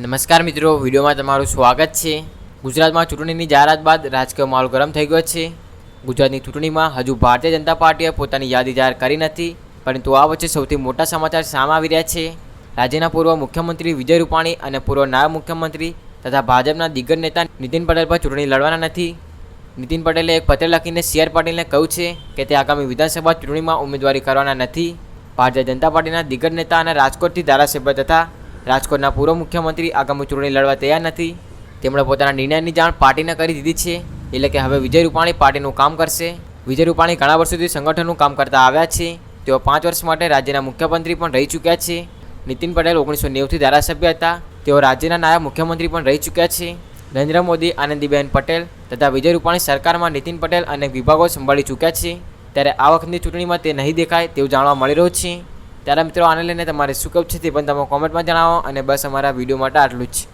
નમસ્કાર મિત્રો, વિડીયોમાં તમારું સ્વાગત છે. ગુજરાતમાં ચૂંટણીની જાહેરાત બાદ રાજકીય માહોલ ગરમ થઈ ગયો છે. ગુજરાતની ચૂંટણીમાં હજુ ભારતીય જનતા પાર્ટીએ પોતાની યાદી જાહેર કરી નથી, પરંતુ આ વચ્ચે સૌથી મોટા સમાચાર સામે આવી રહ્યા છે. રાજ્યના પૂર્વ મુખ્યમંત્રી વિજય રૂપાણી અને પૂર્વ નાયબ મુખ્યમંત્રી તથા ભાજપના દિગ્ગજ નેતા નીતિન પટેલ પર ચૂંટણી લડવાના નથી. નીતિન પટેલે એક પત્ર લખીને સી આર પાટીલને કહ્યું છે કે તે આગામી વિધાનસભા ચૂંટણીમાં ઉમેદવારી કરવાના નથી. ભારતીય જનતા પાર્ટીના દિગ્ગજ નેતા અને રાજકોટથી ધારાસભ્ય તથા રાજકોટના પૂર્વ મુખ્યમંત્રી આગામી ચૂંટણી લડવા તૈયાર નથી. તેમણે પોતાના નિર્ણયની જાણ પાર્ટીને કરી દીધી છે, એટલે કે હવે વિજય રૂપાણી પાર્ટીનું કામ કરશે. વિજય રૂપાણી ઘણા વર્ષોથી સંગઠનનું કામ કરતા આવ્યા છે. તેઓ પાંચ વર્ષ માટે રાજ્યના મુખ્યમંત્રી પણ રહી ચૂક્યા છે. નીતિન પટેલ ઓગણીસો નેવુંથી ધારાસભ્ય હતા. તેઓ રાજ્યના નાયબ મુખ્યમંત્રી પણ રહી ચૂક્યા છે. નરેન્દ્ર મોદી, આનંદીબેન પટેલ તથા વિજય રૂપાણી સરકારમાં નીતિન પટેલ અને વિભાગો સંભાળી ચૂક્યા છે. ત્યારે આ વખતની ચૂંટણીમાં તે નહીં દેખાય તેવું જાણવા મળી રહ્યું છે. ત્યારે મિત્રો આને લઈને તમારે શું કપ છે તે પણ તમે કોમેન્ટમાં જણાવો અને બસ અમારા વીડિયો માટે આટલું જ.